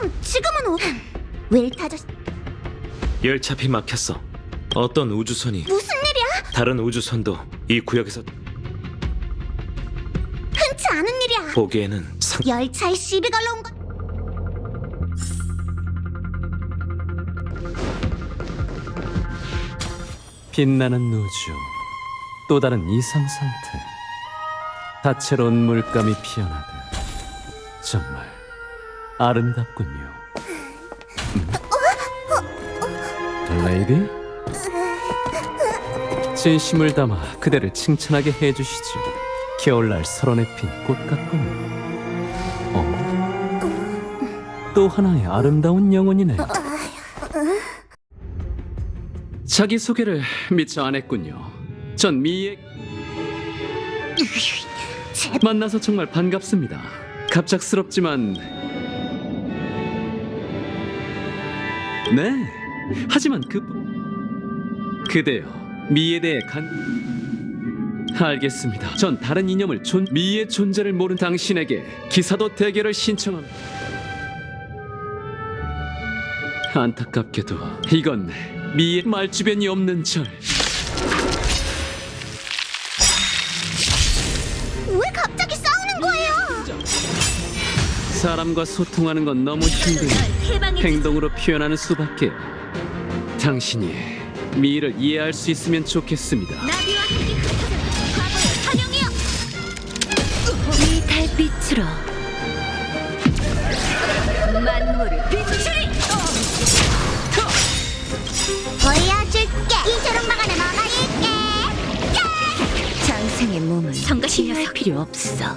그럼 지금은 어... 웰트 아저씨 열차피 막혔어. 어떤 우주선이 무슨 일이야? 다른 우주선도 이 구역에서 흔치 않은 일이야. 보기에는 상... 열차에 시비 걸러 온 거. 빛나는 우주 또 다른 이상 상태 다채로운 물감이 피어나듯 정말 아름답군요 음? 레이디? 진심을 담아 그대를 칭찬하게 해주시지 겨울날 서론에 핀 꽃 같군요 어? 또 하나의 아름다운 영혼이네 자기 소개를 미처 안 했군요 전 미의 제 만나서 정말 반갑습니다. 갑작스럽지만 네. 하지만 그 그대요. 미에 대해 간 알겠습니다. 전 다른 이념을 존 미의 존재를 모르는 당신에게 기사도 대결을 신청합니다. 안타깝게도 이건 미의 말주변이 없는 절. 사람과 소통하는 건 너무 힘들어. 행동으로 표현하는 수밖에. 당신이 미를 이해할 수 있으면 좋겠습니다. 나비와 함께 흩어져 과거의 환영이여. 이 달빛으로 만물을 비추리. 보여줄게. 이처럼 막아내 뭐가 있게. 장생의 몸은 성가시할 필요 없어.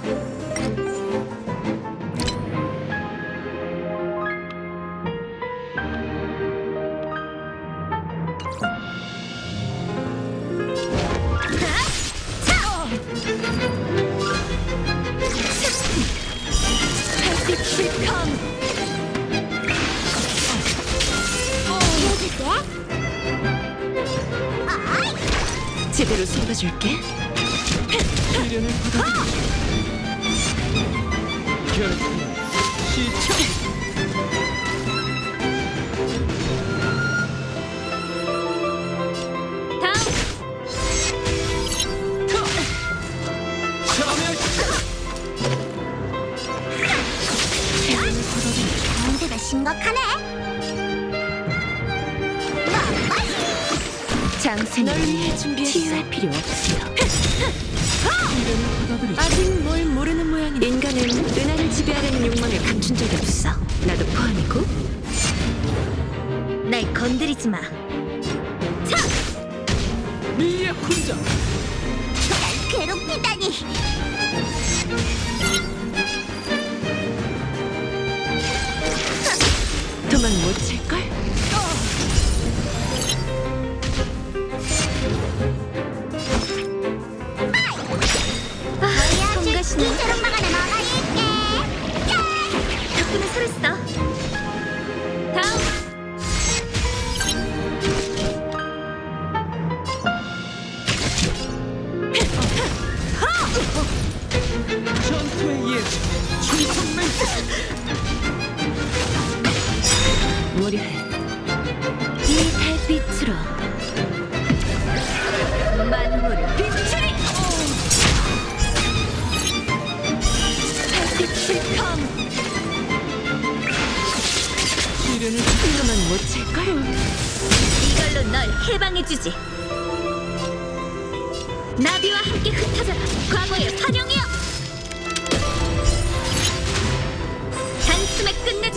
건드리지 마. 미의 훈장. 날 괴롭히다니. 도망 못 칠걸? 막아내 뭐가 있게. 덕분에 살았어.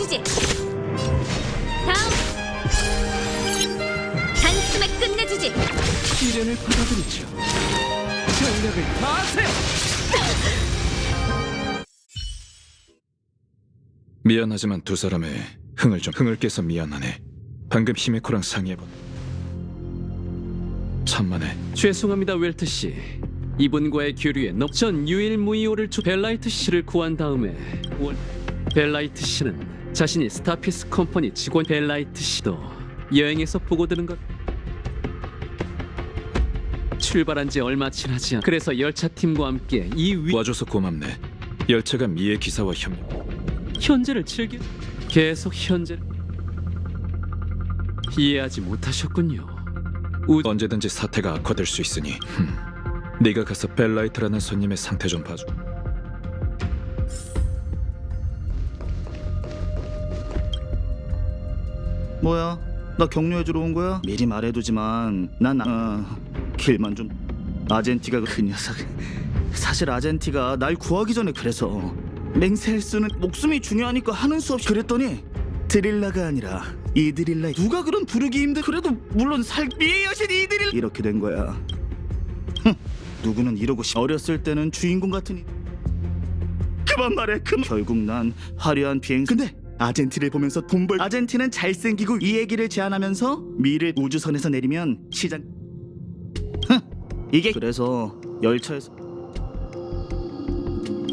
끝내주지. 다음. 단숨에 끝내주지. 시련을 받아들이죠. 전력을 다하세요. 미안하지만 두 사람의 흥을 좀 흥을 깨서 미안하네. 방금 히메코랑 상의해본. 천만에 죄송합니다, 웰트 씨. 이분과의 교류에 넉전 유일무이오를 주 벨라이트 씨를 구한 다음에 원 벨라이트 씨는 자신이 스타피스 컴퍼니 직원 벨라이트 씨도 여행에서 보고 드는 것 출발한 지 얼마 지나지 않 그래서 열차 팀과 함께 이 위 와줘서 고맙네. 열차가 미의 기사와 협력. 현재를 즐겨 계속 현재 이해하지 못하셨군요. 우 언제든지 사태가 악화될 수 있으니 흠. 네가 가서 벨라이트라는 손님의 상태 좀 봐줘. 뭐야? 나 격려해주러 온 거야? 미리 말해두지만 난 어, 길만 좀 아젠티가 그 녀석 사실 아젠티가 날 구하기 전에 그래서 맹세헬스는 목숨이 중요하니까 하는 수 없이 그랬더니 드릴라가 아니라 이드릴라 누가 그런 부르기 힘들 그래도 물론 살비의 여신 이드릴 이렇게 된 거야 흠, 누구는 이러고 싶 어렸을 때는 주인공 이... 그만 말해 그만 결국 난 화려한 비행 근데 아젠티를 보면서 돈벌 아젠티는 잘생기고 이 얘기를 제안하면서 미를 우주선에서 내리면 시장 흥, 이게 그래서 열차에서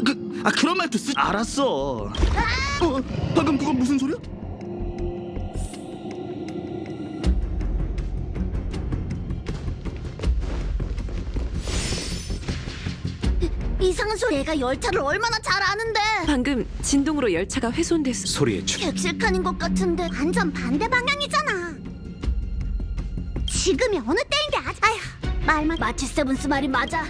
그, 아 그런 말도 쓰 알았어 어, 방금 그건 무슨 소리야? 소리 내가 열차를 얼마나 잘 아는데. 방금 진동으로 열차가 훼손됐어. 소리에 추 객실칸인 것 같은데 완전 반대 방향이잖아. 지금이 어느 때인데 아직 아휴 말만. 마치 세븐스 말이 맞아.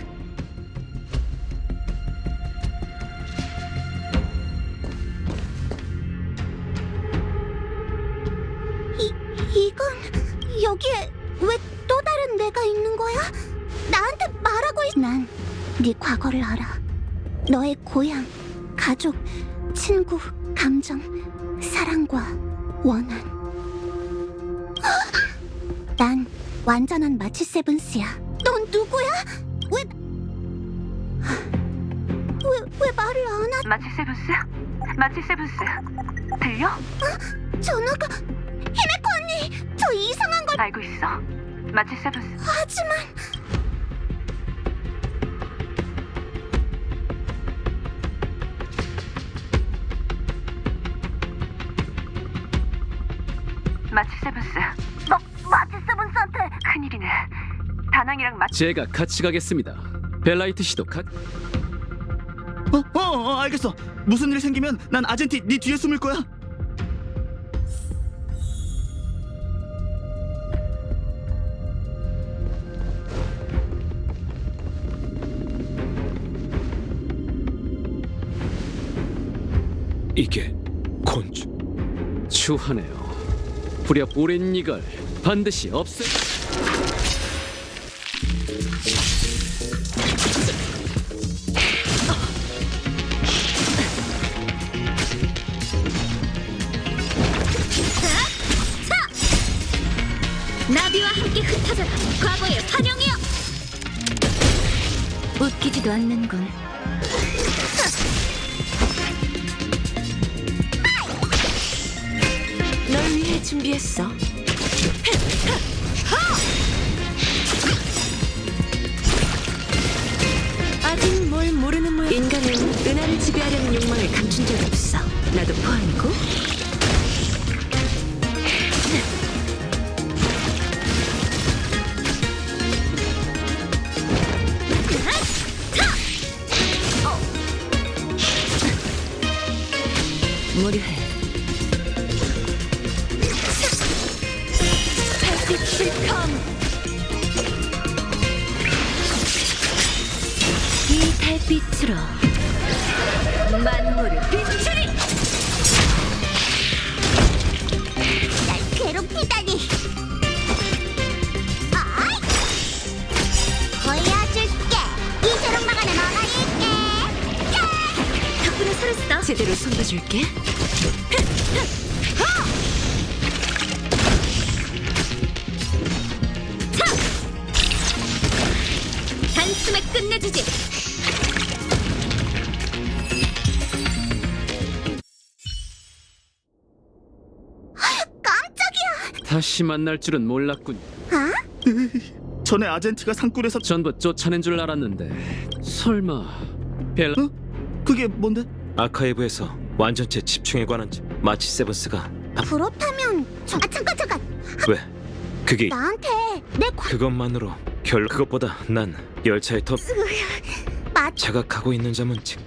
이, 이건 여기에 왜 또 다른 내가 있는 거야? 나한테 말하고 있... 난네 과거를 알아 너의 고향, 가족, 친구, 감정, 사랑과 원한. 난 완전한 마치 세븐스야. 넌 누구야? 왜? 왜, 왜 말을 안 하? 마치 세븐스? 마치 세븐스 들려? 전화가 히메코 언니, 저 이상한 걸 알고 있어 마치 세븐스 하지만 제가 같이 가겠습니다. 벨라이트 씨도 같. 어, 어, 어 알겠어 무슨 일 생기면 난 아젠티 네 뒤에 숨을 거야 이게 곤주 추하네요. 부랴 오랜 이걸 반드시 없애. 단숨에 끝내주지. 깜짝이야. 다시 만날 줄은 몰랐군. 전에 아젠티가 산굴에서 전부 쫓아낸 줄 알았는데 설마 벨라 어? 그게 뭔데? 아카이브에서 완전체 집중에 관한 지 마치 세븐스가 다- 그렇다면 저... 아 잠깐 잠깐. 왜 그게 나한테 내 과... 그것만으로 결 그것보다 난 열차에 더 마... 자각하고 있는 점은 즉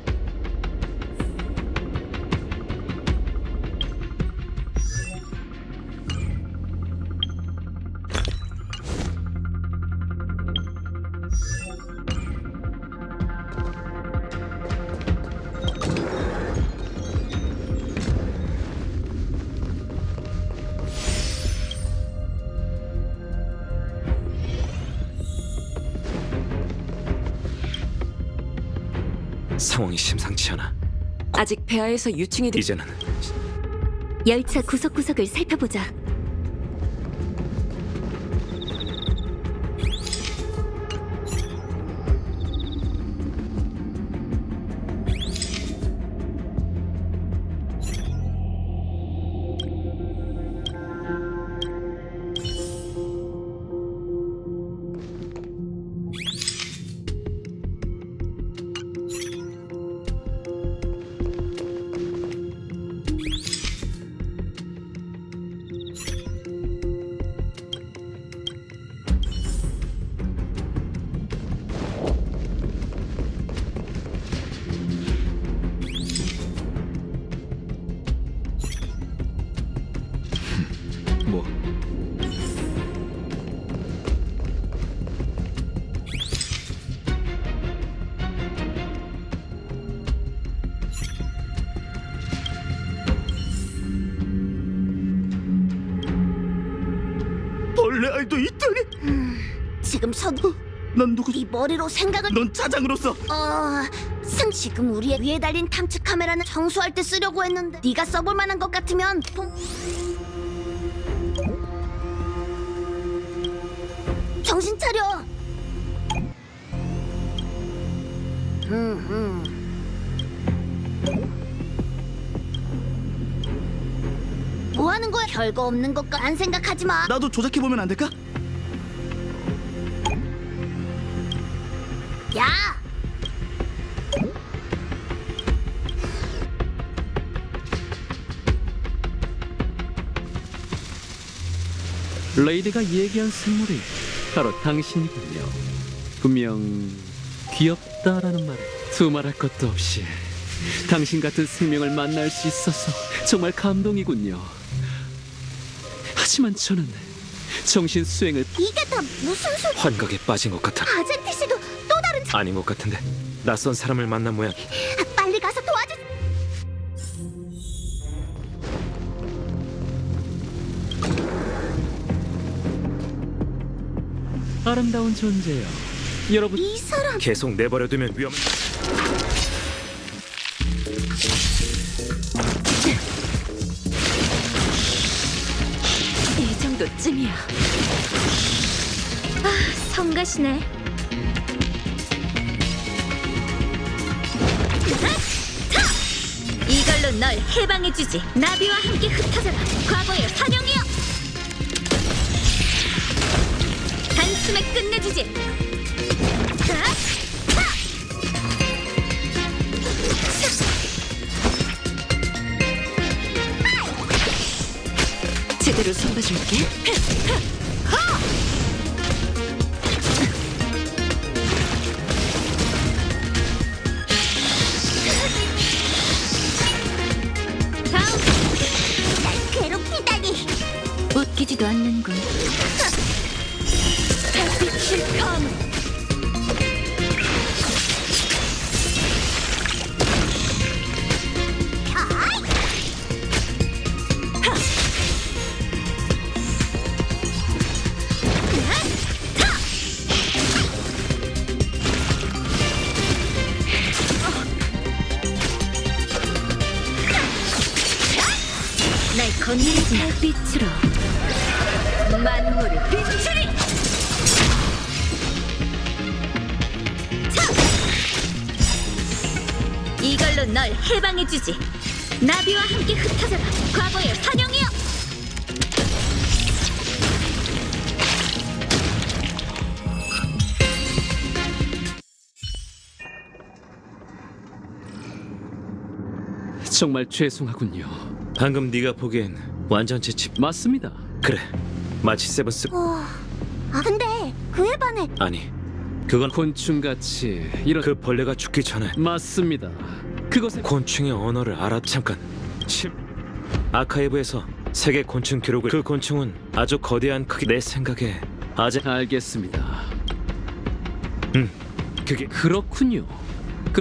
상황이 심상치 않아. 아직 배아에서 유충이 들... 이제는 열차 구석구석을 살펴보자. 지금 서기 난 누구 네 머리로 생각을 넌 차장으로서 어... 승 지금 우리의 위에 달린 탐지 카메라는 청소할 때 쓰려고 했는데 네가 써볼 만한 것 같으면 통... 정신 차려. 음, 음. 뭐 하는 거야? 별거 없는 것과 안 생각하지 마. 나도 조작해 보면 안 될까? 레이디가 얘기한 생물이 바로 당신이군요. 분명 귀엽다라는 말에 두말할 것도 없이 당신 같은 생명을 만날 수 있어서 정말 감동이군요. 하지만 저는 정신 수행을 이게 다 무슨 소리? 환각에 빠진 것 같아. 아제티 씨도 또 다른 자... 아닌 것 같은데. 낯선 사람을 만난 모양. 아름다운 존재요. 여러분 이 사람 계속 내버려두면 위험. 이 정도쯤이야. 성가시네. 이걸로 널 해방해주지. 나비와 함께 흩어져라. 과거의 환영 단숨에 끝내주지. 제대로 손봐줄게. 날 괴롭히다니. 웃기지도 않는 나비와 함께 흩어져라. 과거의 환영이여. 정말 죄송하군요. 방금 네가 보기엔 완전체 집. 맞습니다. 그래. 마치 세븐스. 어, 아 근데 그에 반해 아니. 그건 곤충같이 이런 그 벌레가 죽기 전에 맞습니다. 그것에 곤충의 언어를 알아 잠깐. 심. 아카이브에서 세계 곤충 기록을 그 곤충은 아주 거대한 크기 내 생각에 아재 알겠습니다. 그게 그렇군요.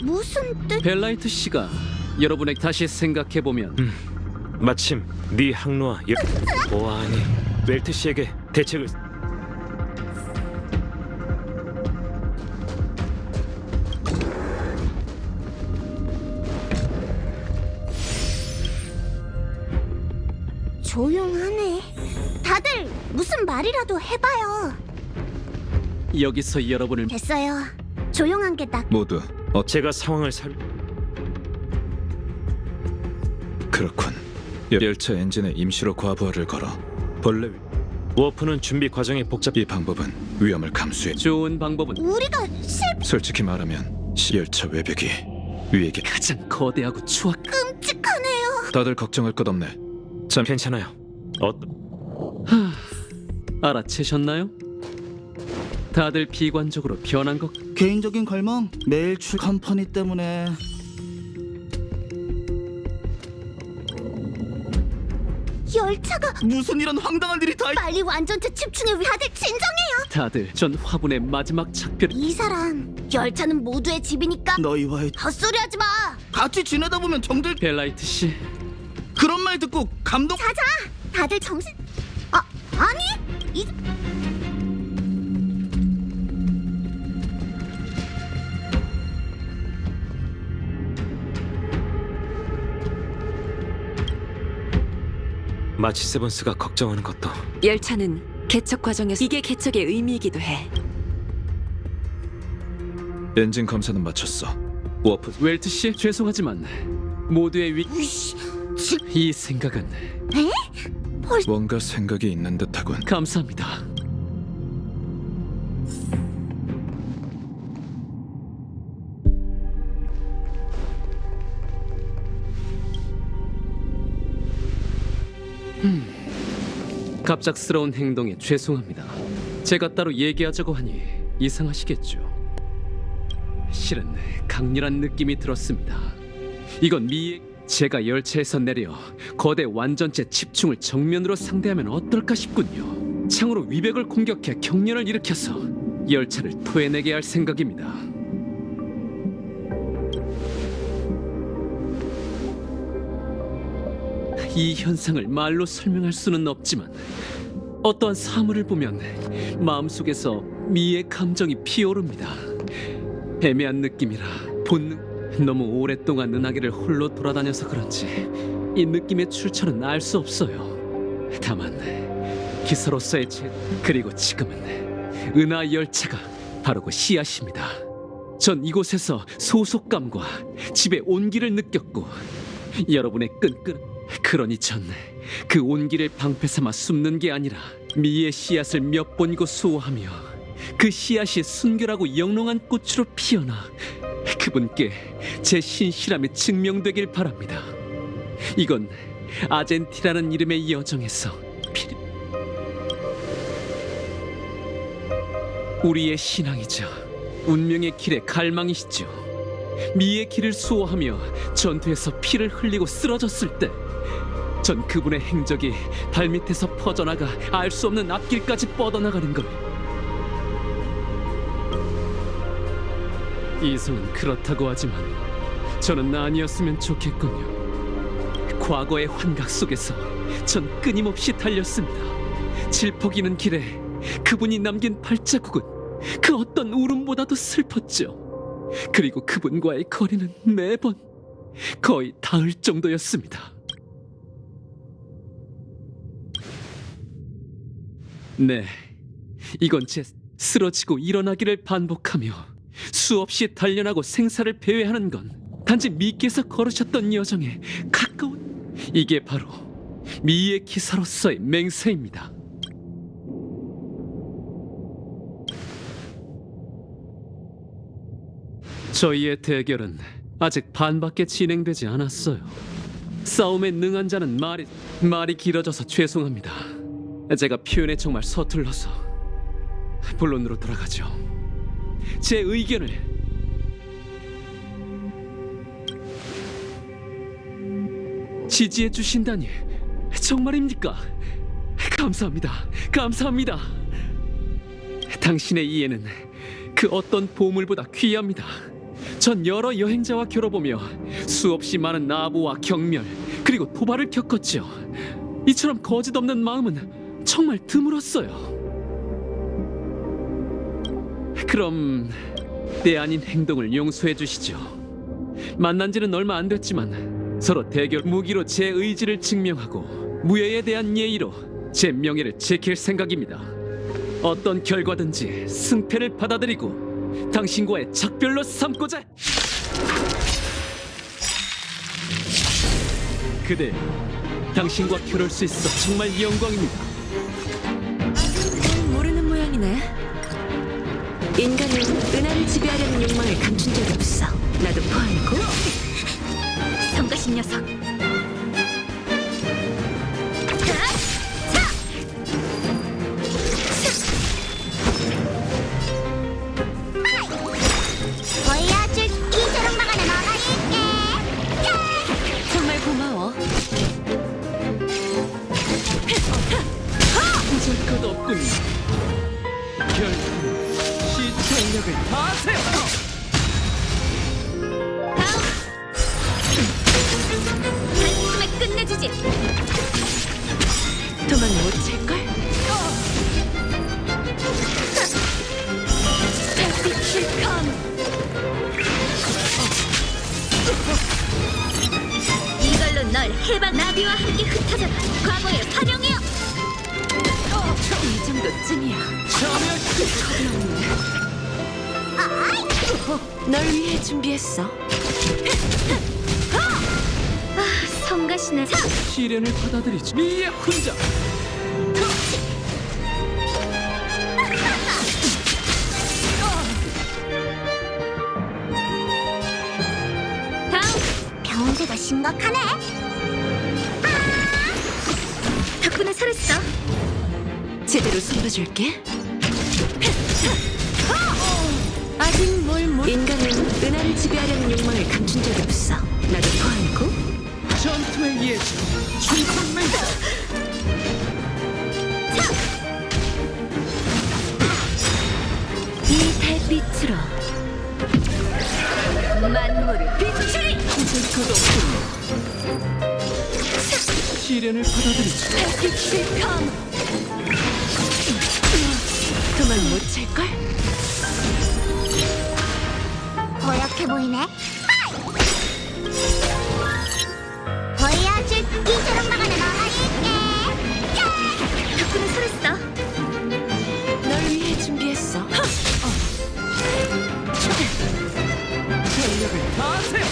무슨 뜻? 벨라이트 씨가 여러분에게 다시 생각해 보면 마침 네 항로와 여... 보아하니 웰트 씨에게 대책을 조용하네. 다들 무슨 말이라도 해봐요. 여기서 여러분을 됐어요. 조용한 게 딱. 모두 어 제가 상황을 살 그렇군. 열- 열차 엔진에 임시로 과부하를 걸어 벌레 위- 워프는 준비 과정이 복잡 이 방법은 위험을 감수해. 좋은 방법은 우리가 실 솔직히 말하면 시- 열차 외벽이 위에게 가장 거대하고 추악 끔찍하네요. 다들 걱정할 것 없네. 잠 괜찮아요. 어, 알아채셨나요? 다들 비관적으로 변한 것 개인적인 갈망 매일 출 컴퍼니 때문에 열차가 무슨 이런 황당한 일이 다 있... 빨리 완전체 집중해. 다들 진정해요. 다들 전 화분의 마지막 작별 이 사람 열차는 모두의 집이니까 너희와의 헛소리하지 마. 같이 지내다 보면 정들 벨라이트 씨 말 듣고 감동 자자. 다들 정신. 아 아니 이 마치 세븐스가 걱정하는 것도 열차는 개척 과정에서 이게 개척의 의미이기도 해. 엔진 검사는 마쳤어. 워프 웰트 씨 죄송하지만 모두의 위... 이 생각은 뭔가 생각이 있는 듯하군. 감사합니다. 음, 갑작스러운 행동에 죄송합니다. 제가 따로 얘기하자고 하니 이상하시겠죠. 실은 강렬한 느낌이 들었습니다. 이건 미의 제가 열차에서 내려 거대 완전체 집중을 정면으로 상대하면 어떨까 싶군요. 창으로 위백을 공격해 경련을 일으켜서 열차를 토해내게 할 생각입니다. 이 현상을 말로 설명할 수는 없지만 어떠한 사물을 보면 마음속에서 미의 감정이 피어오릅니다. 애매한 느낌이라 본능 너무 오랫동안 은하계를 홀로 돌아다녀서 그런지 이 느낌의 출처는 알 수 없어요. 다만 기사로서의 제 그리고 지금은 은하 열차가 바로 그 씨앗입니다. 전 이곳에서 소속감과 집의 온기를 느꼈고 여러분의 끈끈 그러니 전 그 온기를 방패 삼아 숨는 게 아니라 미의 씨앗을 몇 번이고 수호하며 그 씨앗이 순결하고 영롱한 꽃으로 피어나 그분께 제 신실함이 증명되길 바랍니다. 이건 아젠티라는 이름의 여정에서 필... 우리의 신앙이자 운명의 길의 갈망이시죠. 미의 길을 수호하며 전투에서 피를 흘리고 쓰러졌을 때, 전 그분의 행적이 발밑에서 퍼져나가 알 수 없는 앞길까지 뻗어나가는 걸. 이성은 그렇다고 하지만 저는 아니었으면 좋겠군요. 과거의 환각 속에서 전 끊임없이 달렸습니다. 질퍽이는 길에 그분이 남긴 발자국은 그 어떤 울음보다도 슬펐죠. 그리고 그분과의 거리는 매번 거의 닿을 정도였습니다. 네, 이건 제 쓰러지고 일어나기를 반복하며 수없이 단련하고 생사를 배회하는 건 단지 미께서 걸으셨던 여정에 가까운 이게 바로 미의 기사로서의 맹세입니다. 저희의 대결은 아직 반밖에 진행되지 않았어요. 싸움에 능한 자는 말이 말이 길어져서 죄송합니다. 제가 표현에 정말 서툴러서 본론으로 돌아가죠. 제 의견을 지지해 주신다니 정말입니까? 감사합니다. 감사합니다. 당신의 이해는 그 어떤 보물보다 귀합니다. 전 여러 여행자와 겨뤄보며 수없이 많은 나부와 경멸 그리고 도발을 겪었죠. 이처럼 거짓 없는 마음은 정말 드물었어요. 그럼 때 아닌 행동을 용서해 주시죠. 만난 지는 얼마 안 됐지만 서로 대결 무기로 제 의지를 증명하고 무예에 대한 예의로 제 명예를 지킬 생각입니다. 어떤 결과든지 승패를 받아들이고 당신과의 작별로 삼고자. 그대, 당신과 결혼할 수 있어 정말 영광입니다. 모르는 모양이네. 인간은 은하를 지배하려는 욕망을 감춘 적이 없어. 나도 포함이고. 성가신 녀석. 정말 고마워. 잊을 것. 결 국 시청력 시련을 받아들이지. 미의 혼자. 다음 병세가 심각하네. 덕분에 살았어. 제대로 손봐줄게. 아직 뭘 못. 인간은 은하를 지배하려는 욕망을 감춘 적이 없어. 나도 포함이고. 전투의 예지. 충성맹세. 이 달빛으로 만물을 비추리. 것 없군요. 시련을 받아들이지. 빛을 컴. 도망 못 찰걸? 고약해 보이네. 보여줄기 저런 막아내 먹어줄게. 덕분에 살았어. 널 위해 준비했어. 전력을 다하세요.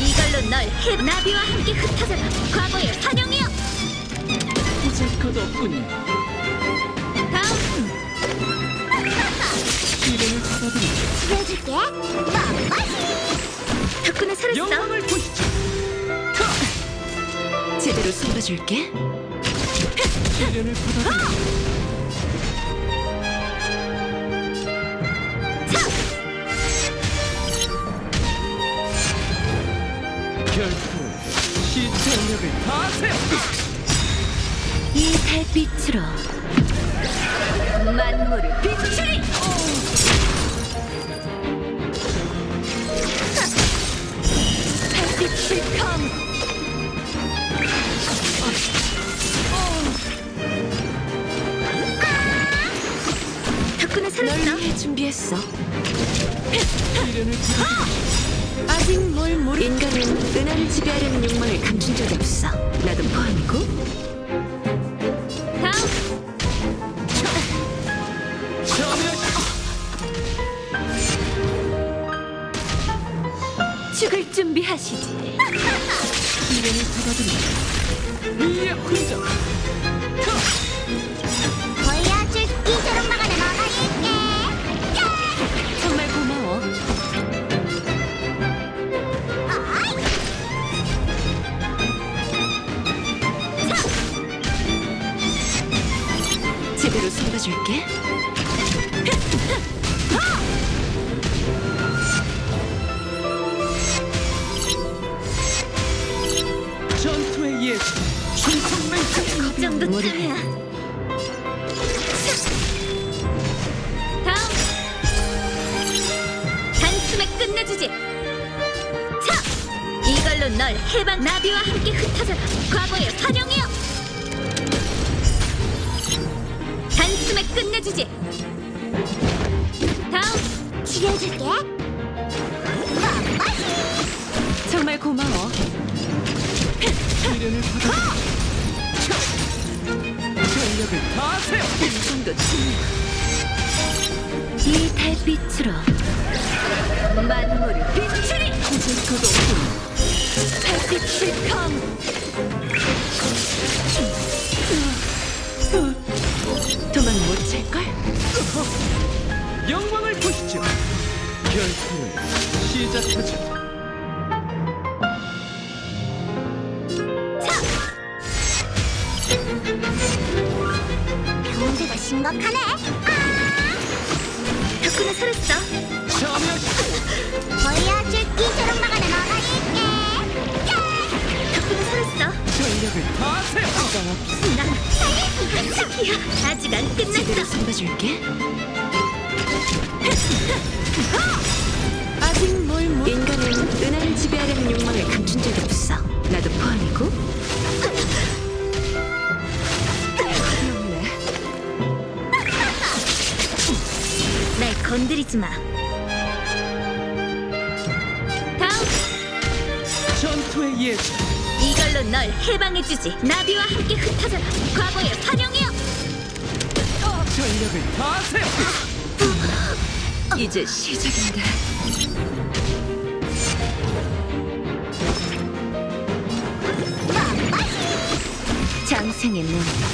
이걸로 널 해. 나비와 함께 흩어져라. 과거의 환영이여. 잊을 것 없군요. 다음 시련을 받아들이지. 해줄게. 덕분에 살았어. 영광을 보시죠. 제대로 손봐줄게. 시련을 받아들이지. 결코 시청력을 다하세요. 이 달빛으로 만물을. 빛 준비했어. 아직 뭘 모르. 인간은 은하를 지배하려는 욕망을 감춘 적이 없어. 나도 포함이고. 다음 죽을 준비하시지. 시련을 받아들이지. 미의 혼자. 손봐줄게. 지금도 중요해. 이 달빛으로 만물을 비추리! 잊을 것 없군. 달빛을 감! 도망 못 찰걸? 영광을 보시죠. 결투를 시작하죠. 문제가 심각하네. 덕분에 살았어. 보여줄게 조롱박아는 너가 있게. 덕분에 살았어. 전력을 다하세요. 난 있어. 아직 안 제대로 끝났어. 손봐줄게. 건드리지 마. 다음 전투의 예전. 이걸로 널 해방해주지. 나비와 함께 흩어져라. 과거의 환영이여. 전력을 다하세요. 이제 시작인데. 장생의 문.